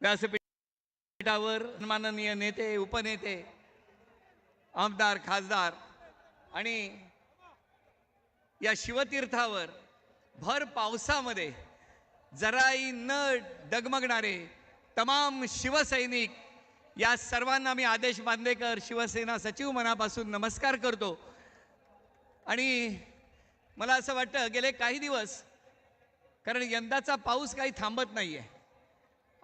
व्यासपीठावर माननीय नेते उपनेते आमदार खासदार आणि या शिवतीर्थावर भर पावसामध्ये जराही न डगमगणारे तमाम शिवसैनिक या सर्वांना मी आदेश बांदेकर शिवसेना सचिव मनापासून नमस्कार करतो. आणि मला असं वाटतं गेले काही दिवस कारण यंदाचा पाऊस काही थांबत नाही आहे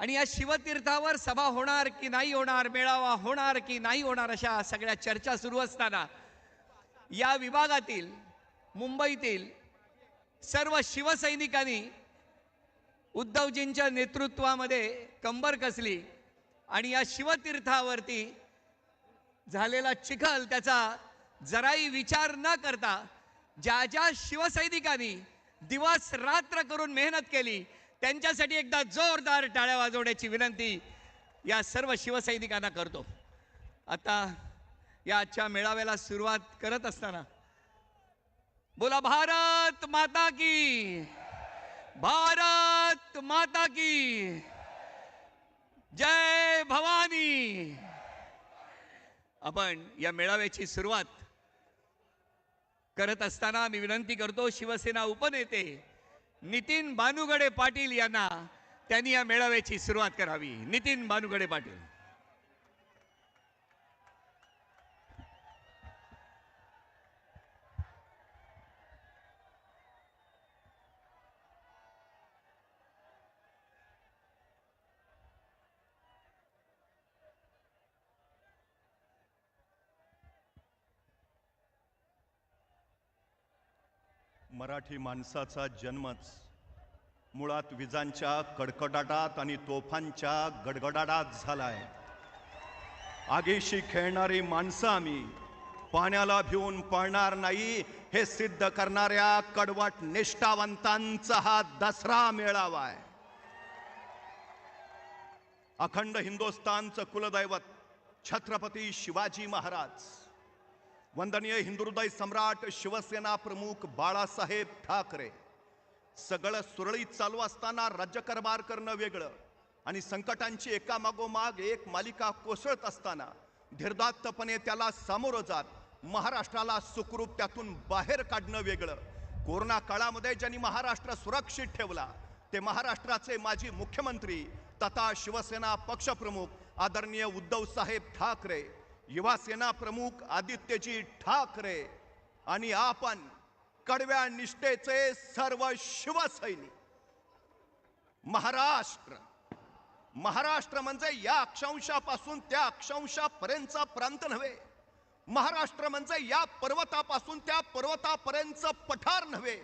आणि या शिवतीर्थावर सभा होणार की नाही होणार मेळावा होणार की नाही होणार अशा सगळ्या चर्चा सुरू असताना या विभागातील मुंबईतील सर्व शिवसैनिकांनी उद्धवजींच्या नेतृत्वामध्ये कंबर कसली आणि या शिवतीर्थावरती झालेला चिखल त्याचा जराही विचार न करता ज्या ज्या शिवसैनिकांनी दिवस रात्र करून मेहनत केली त्यांच्यासाठी एकदा जोरदार टाळ्या वाजवण्याची विनंती या सर्व शिवसैनिकांना करतो. आता या आजच्या मेळाव्याला सुरुवात करत असताना बोला भारत माता की भारत माता की जय भवानी. आपण या मेळाव्याची सुरुवात करत असताना मी विनंती करतो शिवसेना उपनेते नितीन बानुगडे पाटील यांना त्यांनी या मेळाव्याची सुरुवात करावी. नितीन बानुगडे पाटील. मराठी माणसाचा जन्मच. मुळात विजांच्या कडकडाटात आणि तोफांच्या गडगडाटात झालाय. आगीशी खेळणारी माणसं आम्ही पाण्याला भिवून पळणार नाही हे सिद्ध करणाऱ्या कडवट निष्ठावंतांचा हा दसरा मेळावा आहे अखंड हिंदुस्थानचं कुलदैवत छत्रपती शिवाजी महाराज. वंदनीय हिंदुहृदय सम्राट शिवसेना प्रमुख बाळासाहेब ठाकरे सगळं सुरळीत चालू असताना राज्यकारभार करणं वेगळं आणि संकटांची एकामागोमाग एक मालिका कोसळत असताना धीरदात्तपणे त्याला सामोरं जात महाराष्ट्राला सुखरूप त्यातून बाहेर काढणं वेगळं कोरोना काळामध्ये ज्यांनी महाराष्ट्र सुरक्षित ठेवला ते महाराष्ट्राचे माजी मुख्यमंत्री तथा शिवसेना पक्षप्रमुख आदरणीय उद्धव साहेब ठाकरे युवा सेना प्रमुख आदित्यजी ठाकरे आणि आपण कडव्या निष्ठेचे सर्व शिवसैनिक. महाराष्ट्र. महाराष्ट्र म्हणजे या अक्षांशापासून त्या अक्षांशापर्यंतचा प्रांत नव्हे. महाराष्ट्र म्हणजे या पर्वतापासून त्या पर्वतापर्यंतचं पठार नव्हे.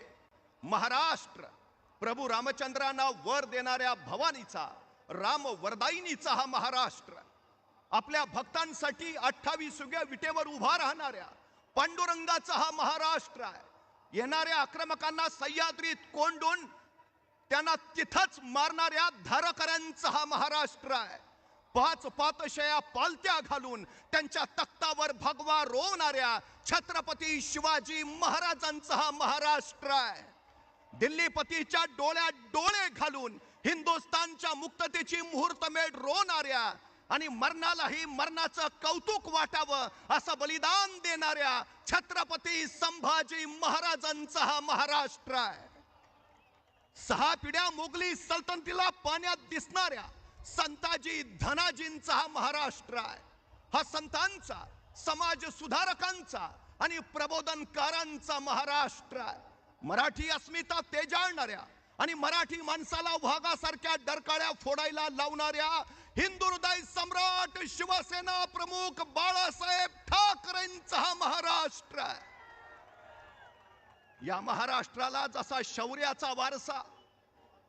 महाराष्ट्र. प्रभू रामचंद्रांना वर देणाऱ्या भवानीचा राम वरदायिनीचा हा महाराष्ट्र. आपल्या भक्तांसाठी अठ्ठावीस विटेवर उभा राहणाऱ्या पांडुरंगाचा हा महाराष्ट्र आहे. येणाऱ्या आक्रमकांना सह्याद्रीत कोंडून त्यांना तिथंच मारणाऱ्या धारकऱ्यांचा हा महाराष्ट्र आहे. पाच पातशया पालत्या घालून त्यांच्या तख्तावर भगवा रोवणाऱ्या छत्रपती शिवाजी महाराजांचा हा महाराष्ट्र आहे. दिल्लीपतीच्या डोळ्यात डोळे घालून हिंदुस्थानच्या मुक्ततेची मुहूर्तमेढ रोवणाऱ्या आणि मरणालाही मरणाचं कौतुक वाटावं असं बलिदान देणाऱ्या छत्रपती संभाजी महाराजांचा हा महाराष्ट्र आहे. सहा पिढ्या मोगली सल्तनतीला पाण्यात दिसणाऱ्या संताजी धनाजींचा हा महाराष्ट्र आहे. हा संतांचा समाज सुधारकांचा आणि प्रबोधनकारांचा महाराष्ट्र आहे. मराठी अस्मिता तेजाळणाऱ्या आणि मराठी माणसाला वाघासारख्या डरकाळ्या फोडायला लावणाऱ्या हिंदू हृदय सम्राट शिवसेना प्रमुख बाळासाहेब ठाकरेंचा हा महाराष्ट्र. या महाराष्ट्राला जसा शौर्याचा वारसा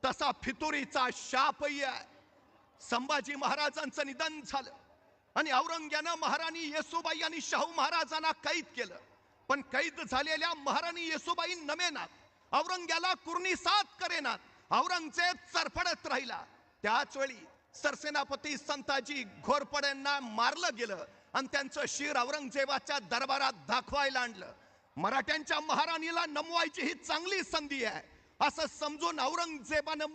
तसा फितुरीचा शापही आहे. संभाजी महाराजांचं निधन झालं आणि औरंग्यानं महाराणी येसुबाई आणि शाहू महाराजांना कैद केलं. पण कैद झालेल्या महाराणी येसुबाई नमेनाथ औरंग्याला कुर्णी साथ करेनात. औरंगजेब चरफडत राहिला. त्याच वेळी सरसेनापती संताजी घोरपड्यांना मारलं गेलं आणि त्यांचं शिर औरंगजेबाच्या दरबारात दाखवायला आणलं. मराठ्यांच्या महाराणीला नमवायची ही चांगली संधी आहे. असं समजून औरंगजेबानं